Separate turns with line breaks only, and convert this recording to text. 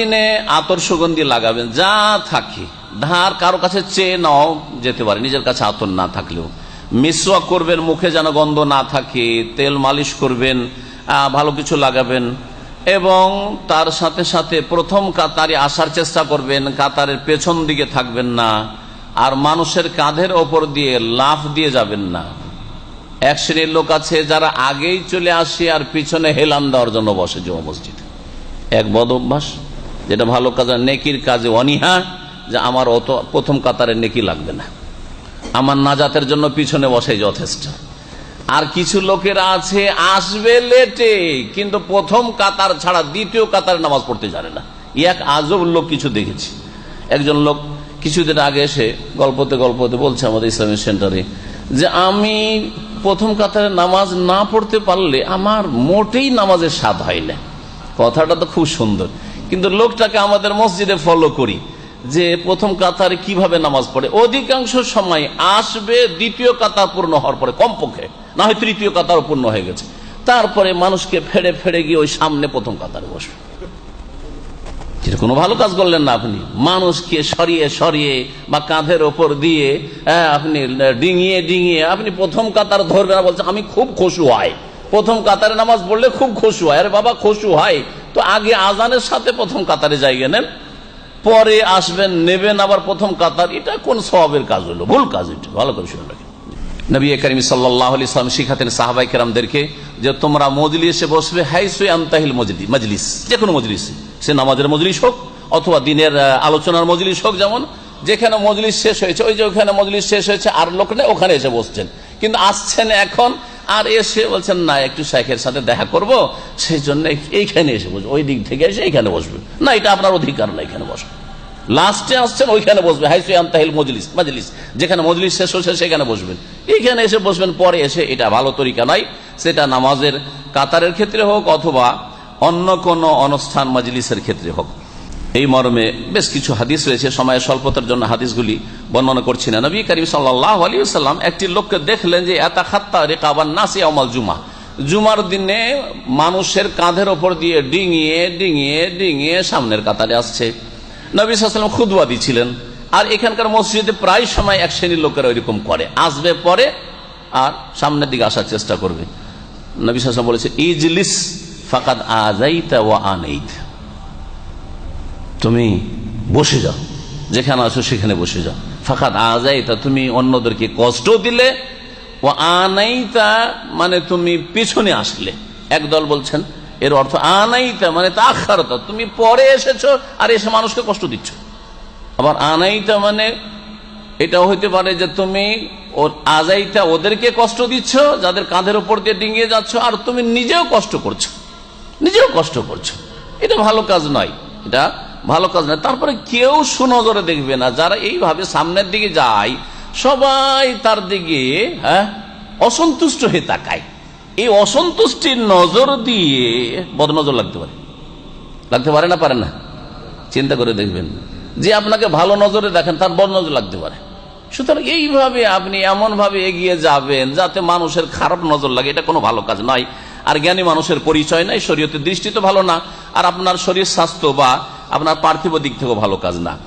দিনে আতর সুগন্ধি লাগাবেন, যা থাকে। ধার কারও কাছে চেয়ে নাও যেতে পারে, নিজের কাছে আতর না থাকলেও। মিসওয়াক করবেন, মুখে যেন গন্ধ না থাকে, তেল মালিশ করবেন ভালো কিছু লাগাবেন। এবং তার সাথে সাথে প্রথম কাতারে আসার চেষ্টা করবেন, কাতারের পেছন দিকে থাকবেন না। আর মানুষের কাঁধের ওপর দিয়ে লাফ দিয়ে যাবেন না। এক শ্রেণির লোক আছে যারা আগেই চলে আসে আর পিছনে হেলান দেওয়ার জন্য বসে জমা মসজিদে। এক বদ অভ্যাস। যেটা ভালো কাজ নেকির কাজে অনীহা যে আমার অত প্রথম কাতারে নেকি লাগবে না। আমার নাজাতের জন্য পিছনে বসে যথেষ্ট। আর কিছু লোকেরা আছে, আসবে লেটে কিন্তু প্রথম কাতার ছাড়া দ্বিতীয় কাতারে নামাজ পড়তে জানে না। এক আজব লোক কিছু দেখেছি। একজন লোক কিছুদিন আগে এসে গল্পতে গল্পতে বলছে আমাদের ইসলামিক সেন্টারে যে আমি প্রথম কাতারে নামাজ না পড়তে পারলে আমার মোটেই নামাজের স্বাদ হয় না। কথাটা তো খুব সুন্দর। কিন্তু লোকটাকে আমাদের মসজিদে ফলো করি যে প্রথম কাতারে কীভাবে নামাজ পড়ে। অধিকাংশ সময় আসবে দ্বিতীয় কাতার পূর্ণ হওয়ার পরে কমপক্ষে না হয় তৃতীয় কাতার পূর্ণ হয়ে গেছে। তারপরে মানুষকে ফেড়ে ফেড়ে গিয়ে ওই সামনে প্রথম কাতারে বসবে। কোনো ভালো কাজ করলেন না আপনি। মানুষকে সরিয়ে সরিয়ে বা কাঁধের ওপর দিয়ে হ্যাঁ, আপনি ডিঙিয়ে ডিঙিয়ে আপনি প্রথম কাতার ধরবেন বলছেন আমি খুব খুশু হয়। প্রথম কাতারে নামাজ পড়লে খুব খুশু হয়। আরে বাবা খুশু হয়। তো আগে আজানের সাথে প্রথম কাতারে জায়গা নেন, পরে আসবেন, নেবেন, আবার প্রথম কাতার। এটা কোন স্বভাবের কাজ হলো? ভুল কাজ এটা, ভালো করে শুনে রাখেন। নবী করিম সাল্লাহ শিখাতেন সাহাবাই কেরামদেরকে যে তোমরা মজলিসে বসবে হাইসুই আন্তাহিল মজলি মজলিস। যে কোনো মজলিস। সে নামাজের মজলিস হোক, অথবা দিনের আলোচনার মজলিস হোক যেমন, যেখানে মজলিস শেষ হয়েছে, ওই যে ওখানে মজলিস শেষ হয়েছে, আর লোক নেই, ওখানে এসে বসছেন। কিন্তু আসছেন এখন আর এসে বলছেন, না, একটু শেখের সাথে দেখা করব সেই জন্য এইখানে এসে বসবে, ওই দিক থেকে এসে এইখানে বসবে। না, এটা আপনার অধিকার না, এখানে বসবে লাস্টে আসছেন, ওইখানে বসবে। হাইসুই আন্তাহিল মজলিস মজলিস, যেখানে মজলিস শেষ হচ্ছে সেখানে বসবেন। এইখানে এসে বসবেন, পরে এসে এটা ভালো তরিকা নয়, সেটা নামাজের কাতারের ক্ষেত্রে হোক অথবা অন্য কোনো অনুষ্ঠান মজলিসের ক্ষেত্রে হোক। এই মর্মে বেশ কিছু হাদিস রয়েছে, সময়ের স্বল্পতার জন্য হাদিসগুলি বর্ণনা করছি না। নবী করিম সাল্লাম একটি লোককে দেখলেন যে এত খাত্তা রেকাবান নাসি অমল জুমা। জুমার দিনে মানুষের কাঁধের ওপর দিয়ে ডিঙিয়ে ডিঙিয়ে ডিঙিয়ে সামনের কাতারে আসছে। নবী সাল্লাম খুদবা দিচ্ছিলেন আর এখানকার মসজিদে প্রায় সময় এক শ্রেণির লোকেরা ওইরকম করে। আসবে পরে আর সামনের দিকে আসার চেষ্টা করবে। নবী সাল্লাম বলেছে, ইজলিস ফাকাদ আজাইতা ওয়া আনাইতা। তুমি বসে যাও। যেখানে আছো সেখানে বসে যাও। ফাঁকাত আজাইতা তুমি অন্যদেরকে কষ্ট দিলে ও আনাইতা মানে তুমি পিছনে আসলে। একদল বলছেন, এর অর্থ আনাইতা মানে তাখারতা তুমি পরে এসেছ আর এসে মানুষকে কষ্ট দিচ্ছ। আবার আনাইতা মানে এটাও হইতে পারে যে তুমি ও- আজাইতা ওদেরকে কষ্ট দিচ্ছ, যাদের কাঁধের উপর দিয়ে ডিঙিয়ে যাচ্ছ, আর তুমি নিজেও কষ্ট করছ। নিজেও কষ্ট করছ। এটা ভালো কাজ নয়। এটা ভালো কাজ নয়। তারপরে কেউ সুনজরে দেখবে না। যারা এইভাবে সামনের দিকে যায়, সবাই তার দিকে হ্যাঁ অসন্তুষ্ট হয়ে তাকায়। এই অসন্তুষ্টির নজর দিয়ে বদনজর লাগতে পারে। লাগতে পারে না পারে না? চিন্তা করে দেখবেন। যে আপনাকে ভালো নজরে দেখেন, তার বদনজর লাগতে পারে। সুতরাং এইভাবে আপনি এমন ভাবে এগিয়ে যাবেন যাতে মানুষের খারাপ নজর লাগে। এটা কোনো ভালো কাজ নয়। আর জ্ঞানী মানুষের পরিচয় নাই, শরীয়তের দৃষ্টি তো ভালো না। আর আপনার শরীর স্বাস্থ্য বা আপনার পার্থিব দিক থেকেও ভালো কাজ না।